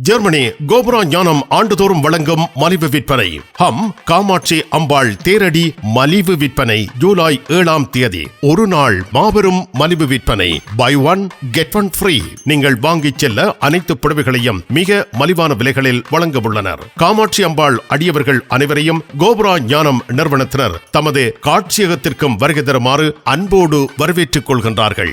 Germany கோபுரா ஞானம் ஆண்டுதோறும் வழங்கும் மலிவு விற்பனை. ஹம் காமாட்சி அம்பாள் தேரடி மலிவு விற்பனை ஜூலை ஏழாம் தேதி. ஒரு நாள் மாபெரும் மலிவு விற்பனை. Buy one get one free நீங்கள் வாங்கிச் செல்ல அனைத்து புடவைகளையும் மிக மலிவான விலைகளில் வழங்க உள்ளனர். காமாட்சி அம்பாள் அடியவர்கள் அனைவரையும் கோபுரா ஞானம் நிறுவனத்தினர் தமது காட்சியகத்திற்கும் வருகை தருமாறு அன்போடு வரவேற்றுக் கொள்கின்றார்கள்.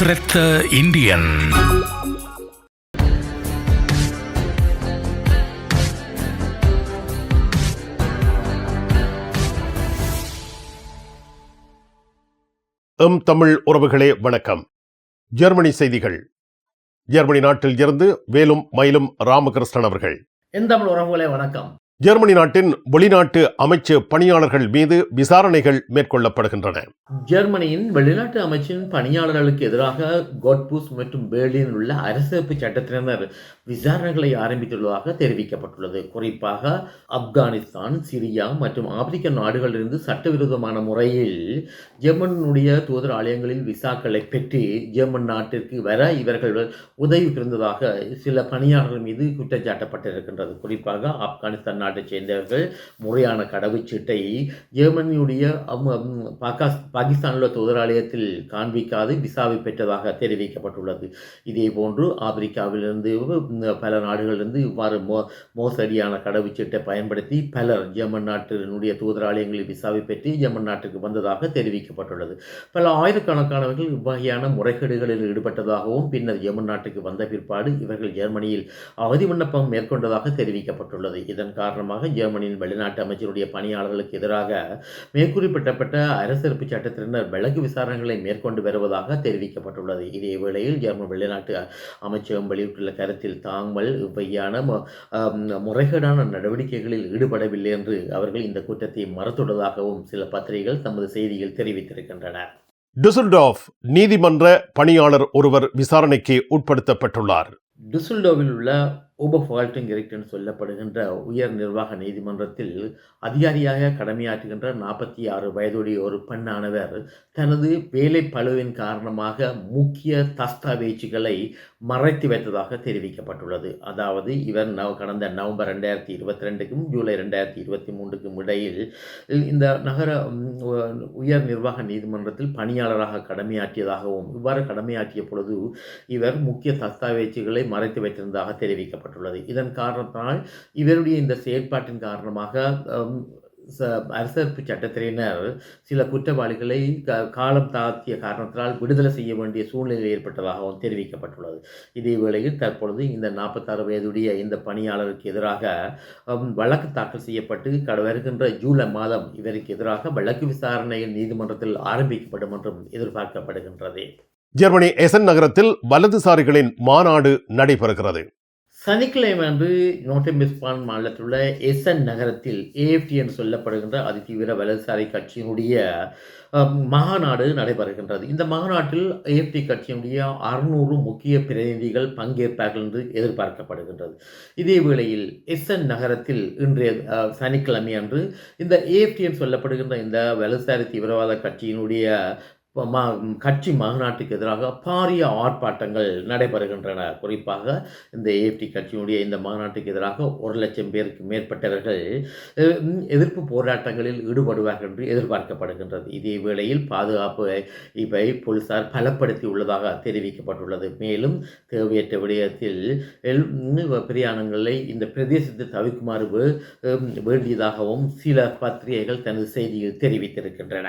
திரத்த இந்தியன் எம் தமிழ் உறவுகளே வணக்கம். ஜெர்மனி செய்திகள். ஜெர்மனி நாட்டில் இருந்து வேலும் மயிலும் ராமகிருஷ்ணன் அவர்கள். என் தமிழ் உறவுகளே வணக்கம். ஜெர்மனி நாட்டின் வெளிநாட்டு அமைச்சு பணியாளர்கள் மீது விசாரணைகள் மேற்கொள்ளப்படுகின்றன. ஜெர்மனியின் வெளிநாட்டு அமைச்சின் பணியாளர்களுக்கு எதிராக கோட்பூஸ் மற்றும் பேர்லினில் உள்ள அரசியலமைப்பு சட்டத்தினர் விசாரணைகளை ஆரம்பித்துள்ளதாக தெரிவிக்கப்பட்டுள்ளது. குறிப்பாக ஆப்கானிஸ்தான் சிரியா மற்றும் ஆப்பிரிக்க நாடுகளிலிருந்து சட்டவிரோதமான முறையில் ஜெர்மனுடைய தூதர் ஆலயங்களில் விசாக்களை பெற்று ஜெர்மன் நாட்டிற்கு வர இவர்கள் உதவி பிறந்ததாக சில பணியாளர்கள் மீது குற்றம் சாட்டப்பட்டிருக்கின்றது குறிப்பாக ஆப்கானிஸ்தான் நாட்டைச் சேர்ந்தவர்கள் முறையான கடவுச்சீட்டை ஜெர்மனியுடைய பாகிஸ்தானில் உள்ள தூதராலயத்தில் காண்பிக்காது விசாவை பெற்றதாக தெரிவிக்கப்பட்டுள்ளது. இதே போன்று ஆப்பிரிக்காவிலிருந்து பல நாடுகளிலிருந்து இவ்வாறு மோ மோசடியான கடவுச்சீட்டை பயன்படுத்தி பலர் ஜெர்மன் நாட்டினுடைய தூதராலயங்களில் விசாவை பெற்று ஜெர்மன் நாட்டுக்கு வந்ததாக தெரிவிக்கப்பட்டுள்ளது. பல ஆயிரக்கணக்கானவர்கள் இவ்வகையான முறைகேடுகளில் ஈடுபட்டதாகவும் பின்னர் ஜெர்மன் நாட்டுக்கு வந்த பிற்பாடு இவர்கள் ஜெர்மனியில் அவதி விண்ணப்பம் மேற்கொண்டதாக தெரிவிக்கப்பட்டுள்ளது. இதன் காரணம் காரணமாக ஜெர்மனியின் வெளிநாட்டு அமைச்சருடைய பணியாளர்களுக்கு எதிராக மேற்குறிப்பிட்டப்பட்ட அரசியலமைப்பு சட்டத்தினர் வழக்கு விசாரணைகளை மேற்கொண்டு வருவதாக தெரிவிக்கப்பட்டுள்ளது. இதே வேளையில் ஜெர்மன் வெளிநாட்டு அமைச்சகம் வெளியிட்டுள்ள கருத்தில் தாங்கள் ஆம், முறைகேடான நடவடிக்கைகளில் ஈடுபடவில்லை என்று அவர்கள் இந்த குற்றத்தை மறுத்துள்ளதாகவும் சில பத்திரிகைகள் தமது செய்தியில் தெரிவித்திருக்கின்றன டுசல்டாஃப் நீதிமன்ற பணியாளர் ஒருவர் விசாரணைக்கு உட்படுத்தப்பட்டுள்ளார். டுசல்டோவில் உள்ள ஓபஃபால்டிங் எரிக்டன் சொல்லப்படுகின்ற உயர் நிர்வாக நீதிமன்றத்தில் அதிகாரியாக கடமையாற்றுகின்ற நாற்பத்தி ஆறு வயதுடைய ஒரு பெண்ணானவர் தனது வேலை பளுவின் காரணமாக முக்கிய தஸ்தாவேஜுகளை மறைத்து வைத்ததாக தெரிவிக்கப்பட்டுள்ளது. அதாவது இவர் நவ கடந்த நவம்பர் ரெண்டாயிரத்தி இருபத்தி ரெண்டுக்கும் ஜூலை ரெண்டாயிரத்தி இருபத்தி மூன்றுக்கும் இடையில் இந்த நகர உயர் நிர்வாக நீதிமன்றத்தில் பணியாளராக கடமையாற்றியதாகவும் இவ்வாறு கடமையாற்றிய பொழுது இவர் முக்கிய தஸ்தாவேஜுகளை மறைத்து வைத்திருந்ததாக தெரிவிக்கப்பட்டது ஏற்பட்டுள்ளது இதன் காரணத்தினால் இவருடைய இந்த செயற்பாட்டின் காரணமாக ஹம், ச- சட்டத்தினர் சில குற்றவாளிகளை க- காலம் தாழ்த்திய காரணத்தினால் விடுதலை செய்ய வேண்டிய சூழ்நிலை ஏற்பட்டதாகவும் தெரிவிக்கப்பட்டுள்ளது. இதே வேளையில் தற்பொழுது இந்த நாற்பத்தாறு வயதுடைய இந்த பணியாளருக்கு எதிராக வழக்கு தாக்கல் செய்யப்பட்டு கட- வருகின்ற ஜூலை மாதம் இவருக்கு எதிராக வழக்கு விசாரணை நீதிமன்றத்தில் ஆரம்பிக்கப்படும் என்றும் எதிர்பார்க்கப்படுகின்றது. ஜெர்மனி எசன் நகரத்தில் வலதுசாரிகளின் மாநாடு நடைபெறுகிறது. சனிக்கிழமை அன்று நோட்டமிஸ்பான் மாநிலத்தில் உள்ள எஸ்என் நகரத்தில் ஏஎஃப்டி என்று சொல்லப்படுகின்ற அதிதீவிர வலதுசாரி கட்சியினுடைய மாநாடு நடைபெறுகின்றது. இந்த மாநாட்டில் ஏஎஃப்டி கட்சியினுடைய அறுநூறு முக்கிய பிரதிநிதிகள் பங்கேற்பார்கள் என்று எதிர்பார்க்கப்படுகின்றது. இதே வேளையில் எஸ்என் நகரத்தில் இன்றைய சனிக்கிழமை அன்று இந்த ஏஎஃப்டி என்று சொல்லப்படுகின்ற இந்த வலதுசாரி தீவிரவாத கட்சியினுடைய கட்சி மாநாட்டுக்கு எதிராக பாரிய ஆர்ப்பாட்டங்கள் நடைபெறுகின்றன. குறிப்பாக இந்த ஏஎப்டி கட்சியினுடைய இந்த மாநாட்டுக்கு எதிராக ஒரு லட்சம் பேருக்கு மேற்பட்டவர்கள் எதிர்ப்பு போராட்டங்களில் ஈடுபடுவார்கள் என்று எதிர்பார்க்கப்படுகின்றது. இதே வேளையில் பாதுகாப்பு இவை போலீசார் பலப்படுத்தி உள்ளதாக தெரிவிக்கப்பட்டுள்ளது. மேலும் தேவையற்ற விடயத்தில் பிரியாணங்களை பிரயாணங்களை இந்த பிரதேசத்தை தவிக்குமாறு வேண்டியதாகவும் சில பத்திரிகைகள் தனது செய்தியில் தெரிவித்திருக்கின்றன.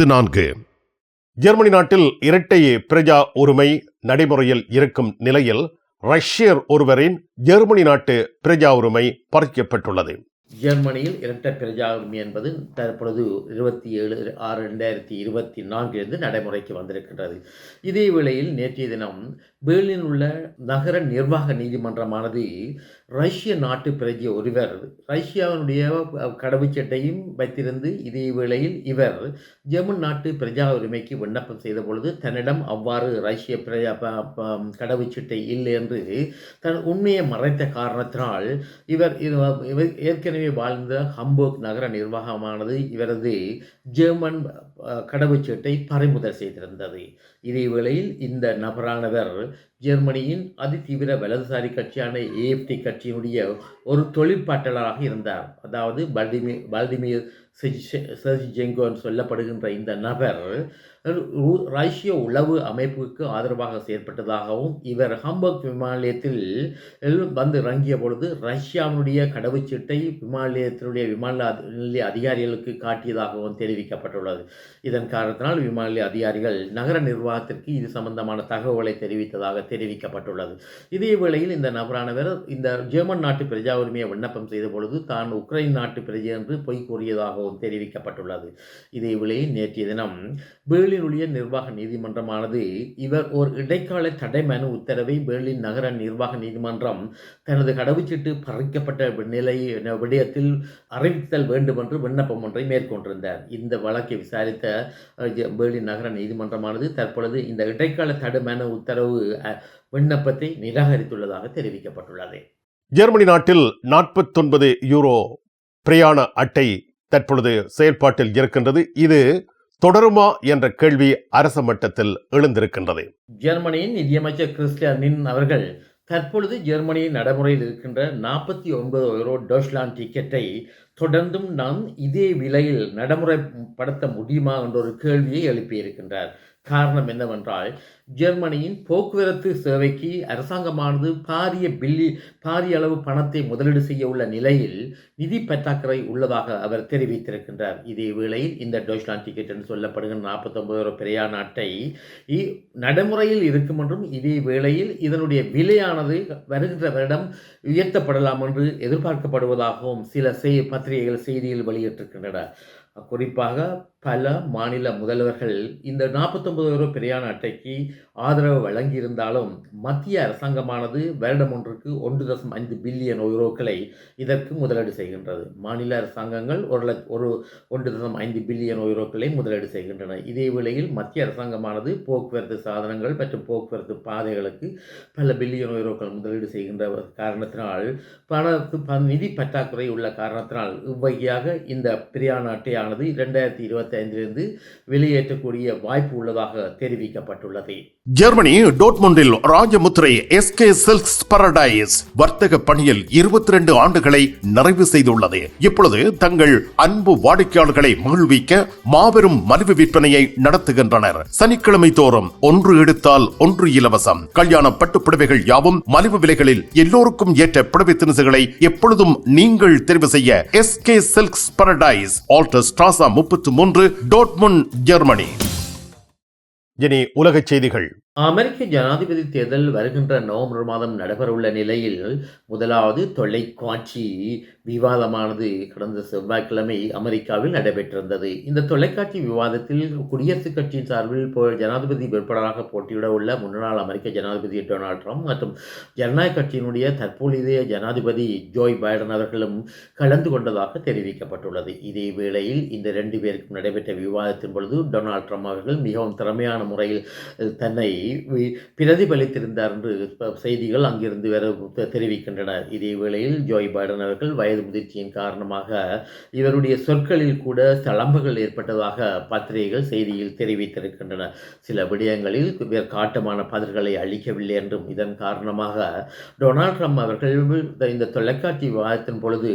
நான்கு. ஜெர்மனி நாட்டில் இரட்டை பிரஜா உரிமை நடைமுறையில் இருக்கும் நிலையில் ரஷ்யர் ஒருவரின் ஜெர்மனி நாட்டு பிரஜா உரிமை பறிக்கப்பட்டுள்ளது. ஜெர்மனியில் இரட்டை பிரஜாவுரிமை என்பது தற்பொழுது இருபத்தி ஏழு ஆறு ரெண்டாயிரத்தி இருபத்தி நான்கிலிருந்து நடைமுறைக்கு வந்திருக்கின்றது. இதே வேளையில் நேற்றைய தினம் பேர்லின் உள்ள நகர நிர்வாக நீதிமன்றமானது ரஷ்ய நாட்டு பிரஜை ஒருவர் ரஷ்யாவினுடைய கடவுச்சட்டையும் வைத்திருந்து இதே வேளையில் இவர் ஜெர்மன் நாட்டு பிரஜா உரிமைக்கு விண்ணப்பம் செய்த பொழுது தன்னிடம் அவ்வாறு ரஷ்ய பிரஜா ப- கடவுச்சட்டை இல்லை என்று தன் உண்மையை மறைத்த காரணத்தினால் இவர் இவர் ஏற்கனவே வாழ்ந்த ஹம்போக் நகர நிர்வாகமானது இவரது ஜெர்மன் கடவுச்சீட்டை பறிமுதல் செய்திருந்தது. இதேவேளையில் இந்த நபரானவர் ஜெர்மனியின் அதிதீவிர வலதுசாரி கட்சியான ஏஎப்டி கட்சியினுடைய ஒரு தொழிற்பாட்டாளராக இருந்தார். அதாவது பல்டிமி பல்டிமிர் செர்ஜெங்கோன்னு சொல்லப்படுகின்ற இந்த நபர் ரஷ்ய உளவு அமைப்புக்கு ஆதரவாக செயற்பட்டதாகவும் இவர் ஹம்பர்க் விமான நிலையத்தில் வந்து இறங்கிய பொழுது ரஷ்யாவினுடைய கடவுச்சீட்டை விமான நிலையத்தினுடைய விமான நிலைய அதிகாரிகளுக்கு காட்டியதாகவும் தெரிவிக்கப்பட்டுள்ளது. இதன் காரணத்தினால் விமான நிலைய அதிகாரிகள் நகர நிர்வாகத்திற்கு இது சம்பந்தமான தகவலை தெரிவித்ததாக தெரிவிக்கப்பட்டுள்ளது. இதே வேளையில் இந்த நபரானவர் இந்த ஜெர்மன் நாட்டு பிரஜா உரிமையை விண்ணப்பம் செய்த பொழுது தான் உக்ரைன் நாட்டு பிரஜை என்று பொய் கூறியதாகவும் தெரிவிக்கப்பட்டுள்ளது. இதே வேளையில் நேற்றைய தினம் பேர்லினுடைய நிர்வாக நீதிமன்றமானது இவர் ஒரு இடைக்கால தடை மனு உத்தரவை பேர்லின் நகர நிர்வாக நீதிமன்றம் தனது கடவுச்சீட்டு பறிக்கப்பட்ட நிலை விடயத்தில் அறிவித்தல் வேண்டும் என்று விண்ணப்பம் ஒன்றை மேற்கொண்டிருந்தார். இந்த வழக்கை விசாரித்த ஜ- பெர்லின் நகர நீதிமன்றமானது தற்பொழுது இந்த இடைக்கால தடை மனு உத்தரவு விண்ணப்பத்தை நிராகரித்துள்ளதாக தெரிவிக்கப்பட்டுள்ளது. ஜெர்மனி நாட்டில் நாற்பத்தொன்பது யூரோ பிரயாண அட்டை தற்பொழுது செயல்பாட்டில் இருக்கின்றது. இது தொடருமா என்ற கேள்வி அரச மட்டத்தில் எழுந்திருக்கின்றது. ஜெர்மனியின் நிதியமைச்சர் கிறிஸ்டியனின் அவர்கள் தற்பொழுது ஜெர்மனியில் நடைமுறையில் இருக்கின்ற நாற்பத்தி ஒன்பது யூரோ டோஷ்லாண்ட் டிக்கெட்டை தொடர்ந்தும் நாம் இதே விலையில் நடைமுறைப்படுத்த முடியுமா என்ற ஒரு கேள்வியை எழுப்பியிருக்கின்றார். காரணம் என்னவென்றால் ஜெர்மனியின் போக்குவரத்து சேவைக்கு அரசாங்கமானது பாரிய பில்லி பாரிய அளவு பணத்தை முதலீடு செய்ய உள்ள நிலையில் நிதி பற்றாக்குறை உள்ளதாக அவர் தெரிவித்திருக்கின்றார். இதே வேளையில் இந்த டோஷ்லாண்ட் டிக்கெட் என்று சொல்லப்படுகிற நாற்பத்தொன்பது ரூபாய் நாட்டை இ- நடைமுறையில் இருக்கும் என்றும் இதே வேளையில் இதனுடைய விலையானது வருகின்ற வருடம் உயர்த்தப்படலாம் என்று எதிர்பார்க்கப்படுவதாகவும் சில செய் பத்திரிகைகள் செய்தியில் வெளியிட்டிருக்கின்றன. குறிப்பாக பல மாநில முதல்வர்கள் இந்த நாற்பத்தொன்பது பிரியாண பிரயாண அட்டைக்கு ஆதரவு வழங்கியிருந்தாலும் மத்திய அரசாங்கமானது வருடம் ஒன்றுக்கு ஒன்று தசம் ஐந்து பில்லியன் யூரோக்களை இதற்கு முதலீடு செய்கின்றது. மாநில அரசாங்கங்கள் ஒரு லட்ச ஒரு ஒன்று தசம் ஐந்து பில்லியன் யூரோக்களை முதலீடு செய்கின்றன. இதே வேளையில் மத்திய அரசாங்கமானது போக்குவரத்து சாதனங்கள் மற்றும் போக்குவரத்து பாதைகளுக்கு பல பில்லியன் யூரோக்கள் முதலீடு செய்கின்ற காரணத்தினால் பணத்து ப- நிதி பற்றாக்குறை உள்ள காரணத்தினால் இவ்வகையாக இந்த பிரயாண அட்டையானது இரண்டாயிரத்தி இருபத்தி ஐந்திலிருந்து வெளியேற்றக்கூடிய வாய்ப்பு உள்ளதாக தெரிவிக்கப்பட்டுள்ளது. ஜெர்மனி டோட்மொண்டில் ராஜமுத்திரை எஸ்கே சில்க்ஸ் பரடைஸ் வர்த்தக பணியில் இருபத்தி ரெண்டு ஆண்டுகளை நிறைவு செய்துள்ளது. இப்பொழுது தங்கள் அன்பு வாடிக்கையாளர்களை மகிழ்விக்க மாபெரும் மலிவு விற்பனையை நடத்துகின்றனர். சனிக்கிழமை தோறும் ஒன்று எடுத்தால் ஒன்று இலவசம். கல்யாண பட்டு புடவைகள் யாவும் மலிவு விலைகளில் எல்லோருக்கும் ஏற்ற புடவை திணுசுகளை எப்பொழுதும் நீங்கள் தெரிவு செய்ய SK silks paradise Alter Strasse முப்பத்தி மூன்று டோட்முன் ஜெர்மனி இனி உலகச் செய்திகள். அமெரிக்க ஜனாதிபதி தேர்தல் வருகின்ற நவம்பர் மாதம் நடைபெறவுள்ள நிலையில் முதலாவது தொலைக்காட்சி விவாதமானது கடந்த செவ்வாய்க்கிழமை அமெரிக்காவில் நடைபெற்றிருந்தது. இந்த தொலைக்காட்சி விவாதத்தில் குடியரசுக் கட்சியின் சார்பில் ஜனாதிபதி வேட்பாளராக போட்டியிட உள்ள முன்னாள் அமெரிக்க ஜனாதிபதி டொனால்ட் ட்ரம்ப் மற்றும் ஜனநாயக கட்சியினுடைய தற்போதைய ஜனாதிபதி ஜோய் பைடன் அவர்களும் கலந்து கொண்டதாக தெரிவிக்கப்பட்டுள்ளது. இதே வேளையில் இந்த ரெண்டு பேருக்கும் நடைபெற்ற விவாதத்தின் பொழுது டொனால்ட் ட்ரம்ப் அவர்கள் மிகவும் திறமையான முறையில் தன்னை பிரதிபலித்திருந்தார் என்று செய்திகள் அங்கிருந்து வர தெரிவிக்கின்றன. இதே வேளையில் ஜோய் பைடன் அவர்கள் வயது முதிர்ச்சியின் காரணமாக இவருடைய சொற்களில் கூட தளம்புகள் ஏற்பட்டதாக பத்திரிகைகள் செய்தியில் தெரிவித்திருக்கின்றன. சில விடயங்களில் இவர் காட்டமான பதில்களை அளிக்கவில்லை என்றும் இதன் காரணமாக டொனால்ட் ட்ரம்ப் அவர்கள் இந்த தொலைக்காட்சி விவாதத்தின் பொழுது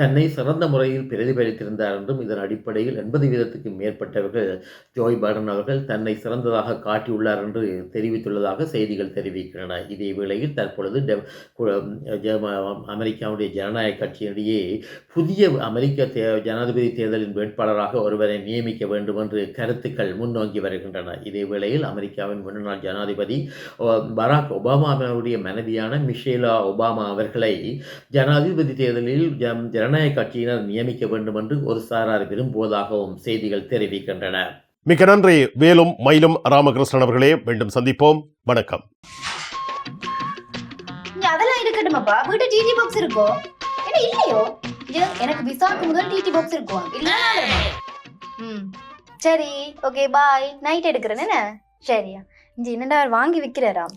தன்னை சிறந்த முறையில் பிரதிபலித்திருந்தார் என்றும் இதன் அடிப்படையில் எண்பது வீதத்துக்கு மேற்பட்டவர்கள் ஜோய் படன் அவர்கள் தன்னை சிறந்ததாக காட்டியுள்ளார் என்று தெரிவித்துள்ளதாக செய்திகள் தெரிவிக்கின்றன. இதே வேளையில் தற்பொழுது அமெரிக்காவுடைய ஜனநாயக கட்சியிடையே புதிய அமெரிக்க தே ஜனாதிபதி தேர்தலின் வேட்பாளராக ஒருவரை நியமிக்க வேண்டும் என்று கருத்துக்கள் முன்னோங்கி வருகின்றன. இதே வேளையில் அமெரிக்காவின் முன்னாள் ஜனாதிபதி பராக் ஒபாமாவினுடைய மனைவியான மிஷேலா ஒபாமா அவர்களை ஜனாதிபதி தேர்தலில் ஜன ஜனநாயக கட்சியினர் நியமிக்க வேண்டும் என்று ஒரு சாரார் விரும்புவதாகவும் செய்திகள் தெரிவிக்கின்றன. மிக்க நன்றி. வேலும் மயிலும் ராமகிருஷ்ணன் அவர்களே மீண்டும் சந்திப்போம். வணக்கம். அதெல்லாம் இருக்கட்டுமாப்பா? வீட்டு டிடி பாக்ஸ் இருக்கோ? என்ன இல்லையோ? எனக்கு விசாக்கு முதல் டிடி பாக்ஸ் இருக்கும் இல்ல சரி ஓகே பாய் நைட் எடுக்கிறேன் என்ன? சரியா. இங்க என்னடா வாங்கி விக்கிறாராம்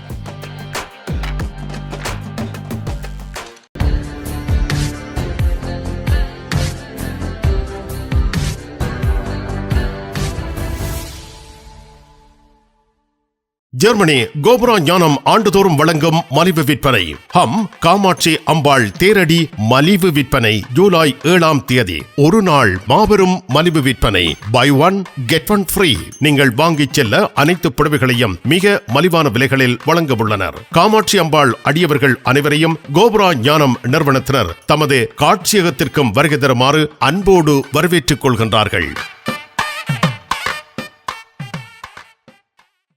ஜெர்மனி கோபுரா ஞானம் ஆண்டுதோறும் வழங்கும் மலிவு விற்பனை. ஹம் காமாட்சி அம்பாள் தேரடி மலிவு விற்பனை ஜூலை ஏழாம் தேதி. ஒரு நாள் மாபெரும் மலிவு விற்பனை. Buy one get one free நீங்கள் வாங்கிச் செல்ல அனைத்து புடவைகளையும் மிக மலிவான விலைகளில் வழங்க உள்ளனர். காமாட்சி அம்பாள் அடியவர்கள் அனைவரையும் கோபுரா ஞானம் நிறுவனத்தினர் தமது காட்சியகத்திற்கும் வருகை தருமாறு அன்போடு வரவேற்றுக் கொள்கின்றார்கள்.